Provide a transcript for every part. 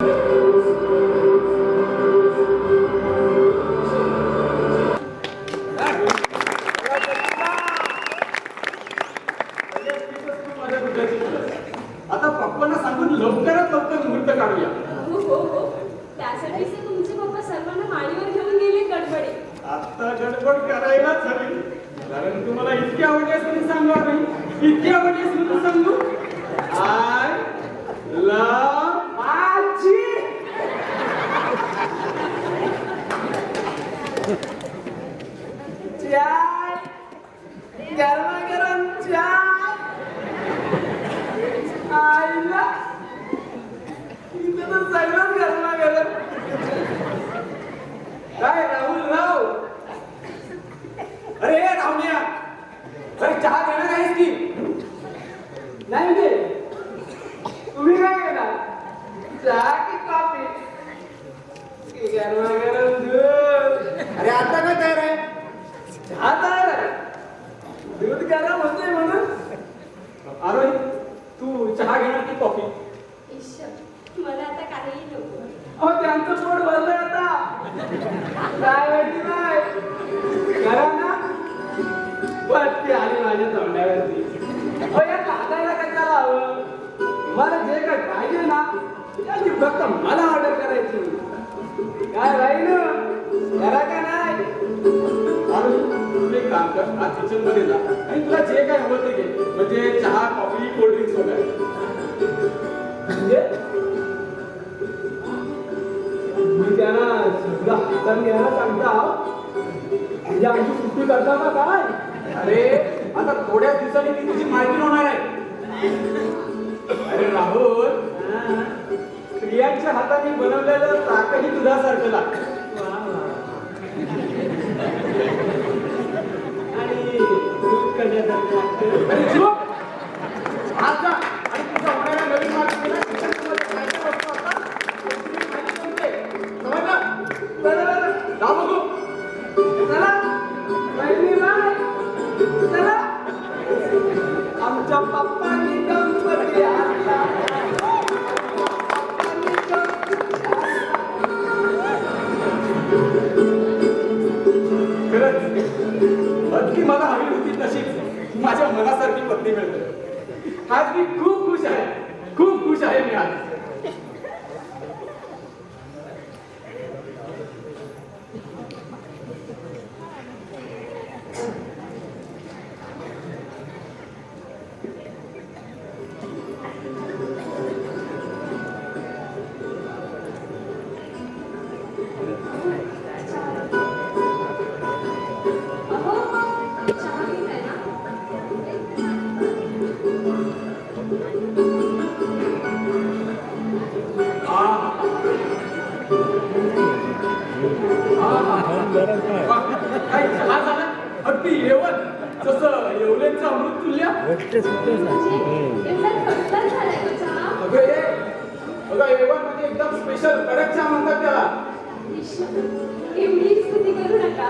आता गरम होते म्हणून. अरे तू चहा घेणार की कॉफी? मला आता काहीही नको. अहो त्यांचं पोट भरलंय आता. काय माहिती नाही करा ना. पत्ती आली माझ्या तोंडावरती. अहो या काकाला कशाला हवं मला जे काय पाहिजे ना त्याची फक्त मला ऑर्डर करायची. काय राहील? करा का नाही? अरे तू एक काम कर आज किचनमध्ये जा. आणि तुला जे काय हवं ते घे. म्हणजे चहा कॉफी कोल्ड्रिंक्स वगैरे. म्हणजे मी त्यांना सगळं हातात घ्यायला सांगता म्हणजे आमची सुट्टी करता का काय? अरे आता थोड्या दिवसांनी ती तुझी माहिती होणार आहे. अरे राहुल. स्त्रियांच्या हाताने बनवलेलं ताकही दुधासारखं लागतं. Chúa वा, काय चहा झाला? अगदी येवन जसं येवलेंचं अमृत तुल्य. अगं ये. अगं येवन म्हणजे एकदम स्पेशल कडक चहा म्हणतात त्याला. ईश्वर एवढी स्तुती करू नका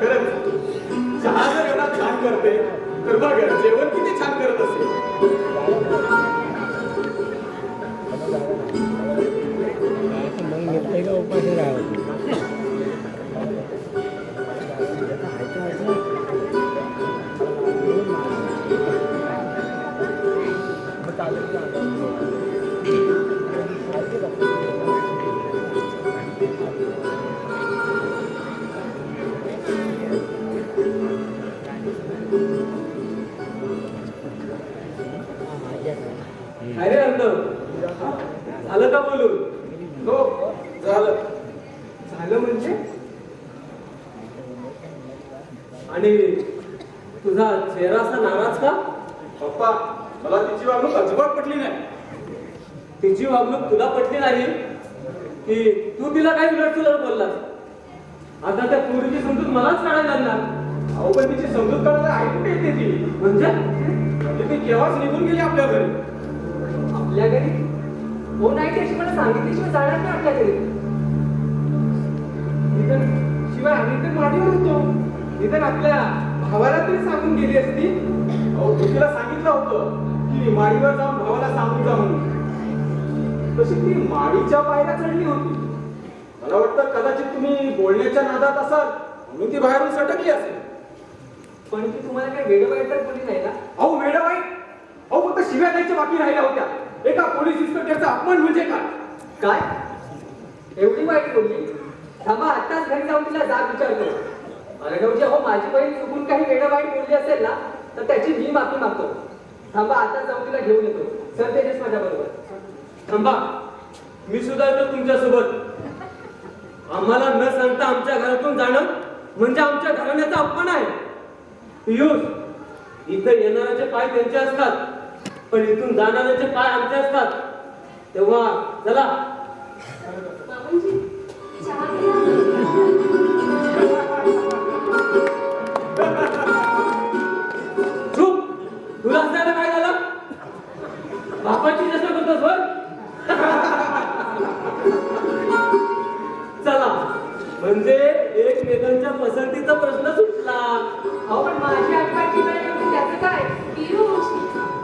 खरंच चहा जर एवढा छान करते तर बघ जेवण किती छान करत असेल. आणि तुझा चेहरा असा नाराज का? पप्पा मला तिची वागणूक अजिबात पटली नाही. तिची वागणूक तुला पटली नाही? की तू तिला काही उलट तुला बोललास? आता त्या पुरीची समजूत मलाच काढायला लागणार. अहो पण तिची समजूत काढायला कुठे येते ती? म्हणजे? म्हणजे ती केव्हाच निघून गेली आपल्या घरी? आपल्या घरी? हो नाही त्याची मला सांगितल्याशिवाय जाणार नाही आपल्या घरी. शिवाय आम्ही तर माडीवर होतो निधन आपल्या भावाला तरी सांगून गेली असती. तिला सांगितलं होतं की माडीवर जाऊन भावाला सांगून जा म्हणून. तशी ती माडीच्या पायऱ्या चढली होती. मला वाटतं कदाचित तुम्ही बोलण्याच्या नादात असाल म्हणून ती बाहेरून सटकली असेल. पण ती तुम्हाला काही वेळोवेळ तर बोलली नाही ना? अहो मॅडम अहो फक्त शिव्या द्यायच्या बाकी राहिल्या होत्या. एका पोलीस इन्स्पेक्टरचा अपमान म्हणजे काय? काय? एवढी वाईट बोलली? थांबा आत्ताच घरी जाऊन तिला जाब विचारतो. अरे गौजी हो माझी बहीण चुकून काही वेळं वाईट बोलली असेल ना तर त्याची मी माफी मागतो. थांबा आता जाऊन तिला घेऊन येतो. सर तेजस माझ्या बरोबर थांबा. मी सुद्धा येतो तुमच्यासोबत आम्हाला न सांगता आमच्या घरातून जाणं म्हणजे आमच्या घराण्याचा अपमान आहे. पियुष इथं येणाऱ्याचे पाय त्यांचे असतात पण इथून जाणाऱ्याचे पाय आमचे असतात. तेव्हा चला. म्हणजे एकमेकांच्या पसंतीचा प्रश्न सुटला. अहो पण माझी वेळ त्याचं काय? पियुष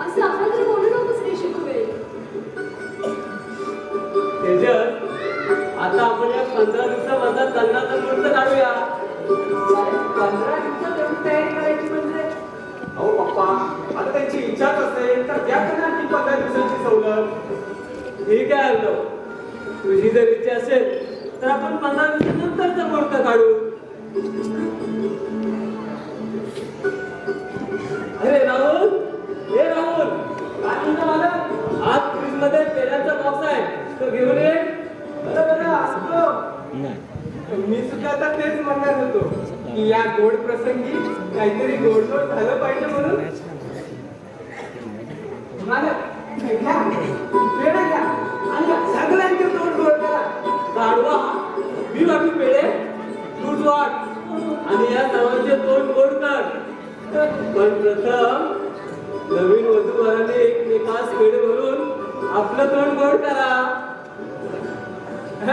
असं बोलू नकोस रे तेजस आता आपण या पंधरा दिवसामध्ये लग्नाचा मुहूर्त काढूया. पंधरा दिवसात एवढी तयारी करायची म्हणजे? अहो पप्पा आता त्यांची इच्छाच असेल तर द्या त्यांना आणखी पंधरा दिवसांची सवलत. ठीक आहे तुझी जर इच्छा असेल तर आपण पंधरा दिवसानंतरचा मुहूर्त काढू. अरे राहुल हे राहुल काय मला आज फ्रीजमध्ये पेढ्याचा बॉक्स आहे. तो घेऊन ये. बरं बरं असतो. नाही. मी सुद्धा आता तेच म्हणणार होतो की या गोड प्रसंगी काहीतरी गोड गोड झालं पाहिजे म्हणून पण प्रथम नवीन वधूवराने एकमेकास पेढे भरून आपलं तोंड गोड करा.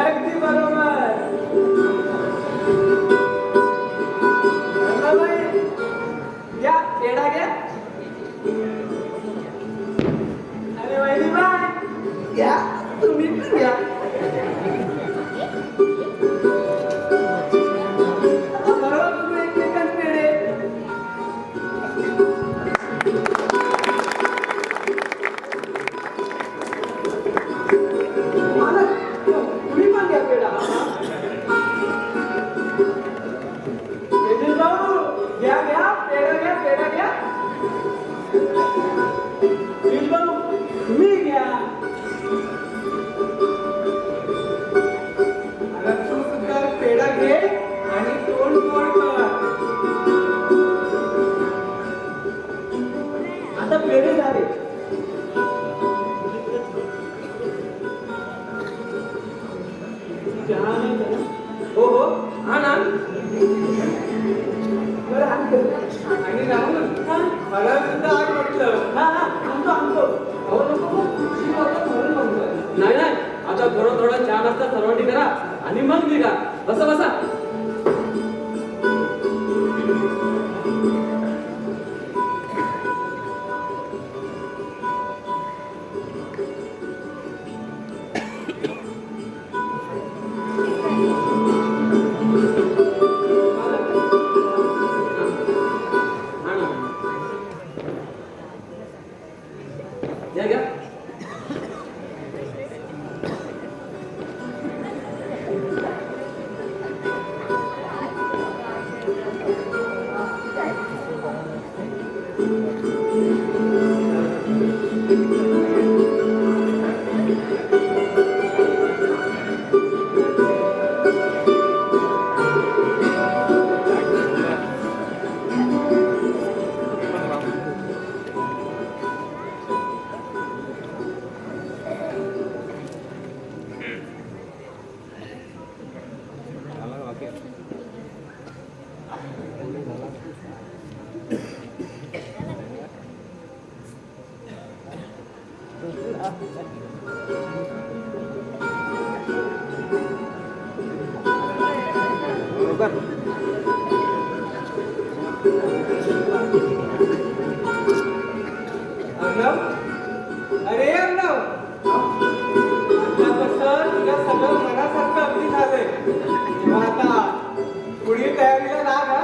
अगदी बरोबर. रंगाबाई, घ्या पेढा घ्या. अरे बाय घ्या तुम्ही पण घ्या. हो हो हा. ना? आणि राहुल मला सुद्धा आग म्हटलं हा हा. आणतो आणतो. अहो नको नाही नाही. आता थोडा थोडा चहा नाश्ता सर्वांनी करा. अर्णव अरे अर्णव कसं तुझ्या सगळं मनासारखं अगदी झालंय. आता पुढील तयारीला लाग हा.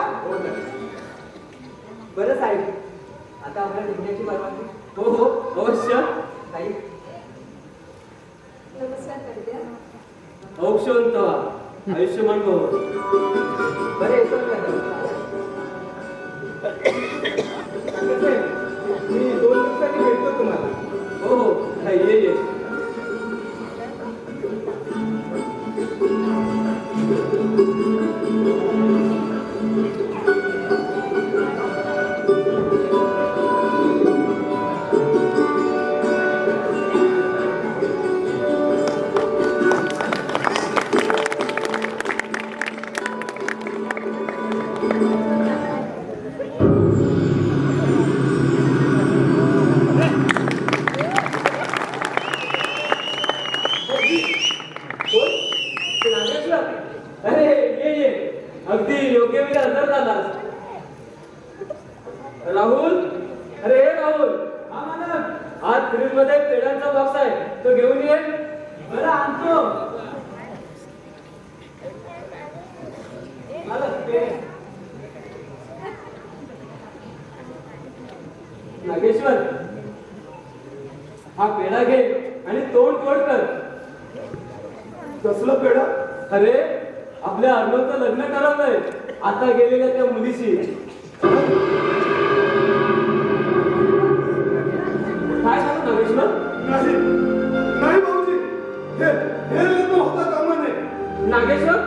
बरं साहेब आता आम्हाला निघण्याची परवानगी. हो हो अवश्य काही नमस्कार करते औक्षवंत. आयुष्यमान भव अगदी योग्य वेळी हजर झालास राहुल? अरे हे राहुल. हा आज फ्रीजमध्ये पेढ्यांचा बॉक्स आहे. तो घेऊन ये. बरं आणतो. नागेश्वर. हा पेढा घे आणि तोंड तोड कर. कसलं पेढा? अरे आपल्या अर्णवचं लग्न ठरवलंय आता गेलेल्या त्या मुलीशी. काय झालं नागेश्वर नाही. नाही भाऊजी. हे हे लग्न होता कामा नये. नागेश्वर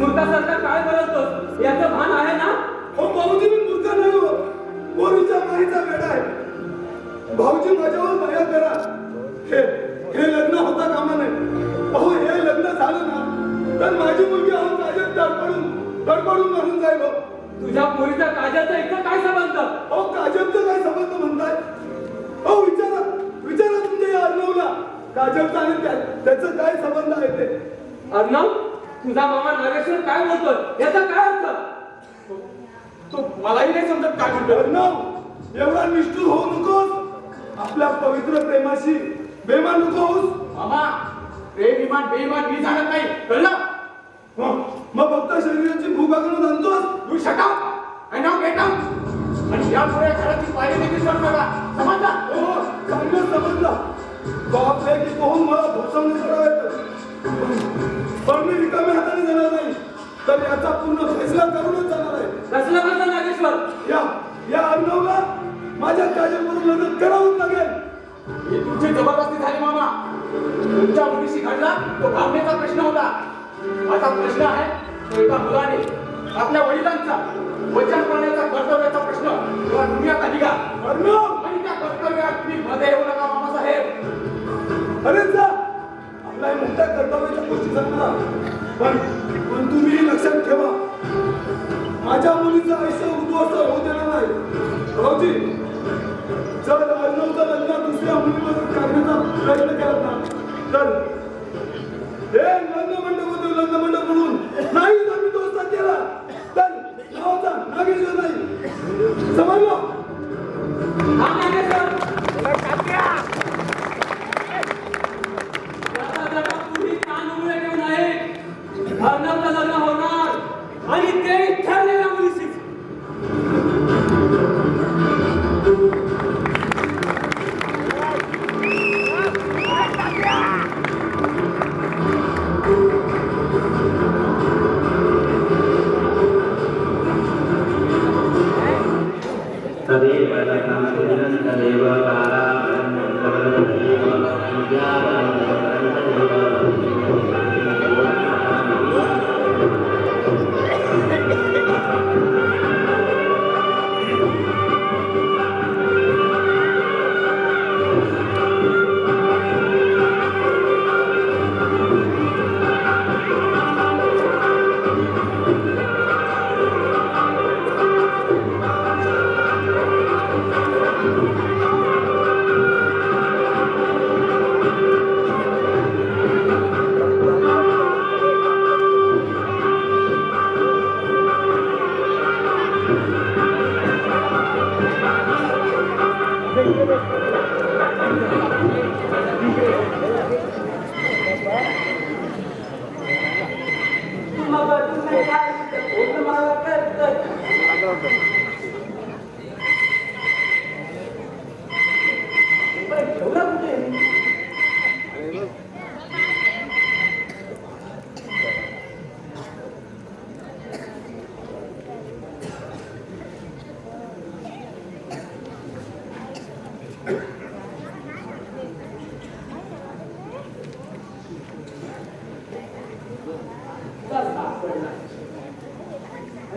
मूर्खासारखा काय बोलतोस याचं भान आहे ना? हो भाऊजी मी मूर्ख नाही हो. पोरीच्या माईचा वेडा आहे. भाऊजी माझ्यावर दया करा. हे हे लग्न होता कामा नये. अहो हे लग्न झालं ना तर माझी मुलगी अहो काजत तडपडून तडपडून मारून जाईल हो. तुझ्या पोरीचा काजाचा इथं काय संबंध? अहो काजलचं काय संबंध म्हणताय? अहो विचारा विचारा तुमच्या या अर्णवला. काजलचा आणि त्या- त्याचं काय संबंध आहे ते? अर्णव तुझा मामा नागेश्वर काय बोलतोय? याचा काय अर्थ? तो मलाही नाही समजत काय म्हणतो अर्णव एवढा निष्ठुर होऊ नकोस. आपल्या पवित्र प्रेमाशी बेमान नकोस. मामा प्रेम इमान बेईमान मी सांगत नाही. कळलं? मग फक्त शरीराची भूक भागवून आणतोस तू शटाव आणि नाव गेट आणि यापुढे घराची पायरी देखील चढ नका. समजला? हो चांगलं समजलं. बाप आहे की पाहून मला भोसवणे करावे पण मी रिकाम्या हाताने जाणार नाही. तर याचा पूर्ण फैसला करूनच जाणार आहे. कसलं कसलं नागेश्वर. या या अर्णवला माझ्या काजलबरोबर लग्न करावंच लागेल. ही तुमची जबरदस्ती झाली मामा. तुमच्या मुलीशी घडला तो भावनेचा प्रश्न होता. आता प्रश्न आहे तो एका मुलाने आपल्या वडिलांचा वचन पाण्याचा कर्तव्याचा प्रश्न. किंवा तुम्ही आता निघा. आणि त्या कर्तव्यात तुम्ही मध्ये येऊ नका मामासाहेब अरे जा आपल्या मोठ्या कर्तव्याच्या गोष्टी सांगणार पण पण तुम्ही लक्षात ठेवा. माझ्या मुलीचं आयुष्य उद्ध्वस्त होऊ देणार नाही. भाऊजी जर अर्णवचं लग्न दुसऱ्या मुलीबरोबर करण्याचा प्रयत्न केला ना तर हे लग्न म्हणून नाही आम्ही दोस्ता केला. तर नावाचा नागेश्वर नाही समजलो हा नागेश्वर पुढे कान उघडे ठेवून आहे.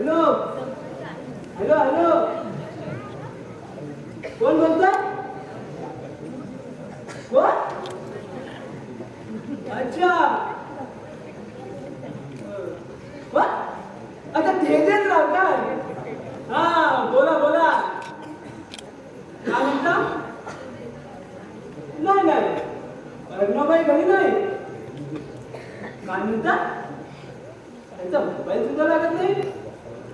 Hello. Hello hello. कोण बोलतोय? कोण? अच्छा. कोण? अच्छा तेजेच रावकार हा बोला बोला. काय म्हणता? नाही नाही. अर्णबाई घरी नाही. काय म्हणता? त्यांचा मोबाईल सुद्धा लागत नाही.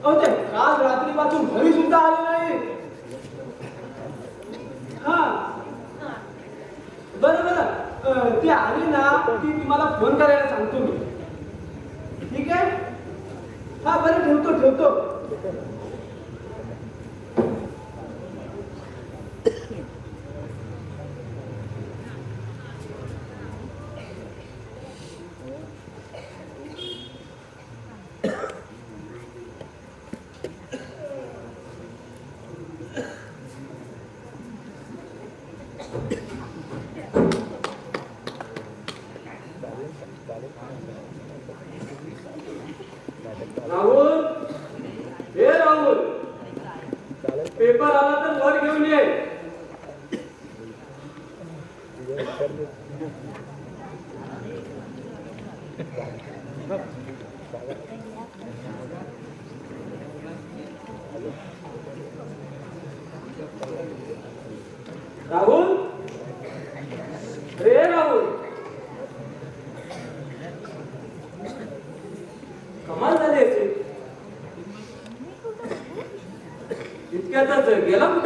ते काल रात्रीपासून घरी सुद्धा आले नाही. हा. बरं बरं. ती ते आले ना की तुम्हाला फोन करायला सांगतो मी. ठीक आहे? हा बरं ठेवतो ठेवतो राहुल हे राहुल पेपर आला तर वर घेऊन ये राहुल? रे राहुल? कमाल झाली असेल इतक्यातच गेला कुठे?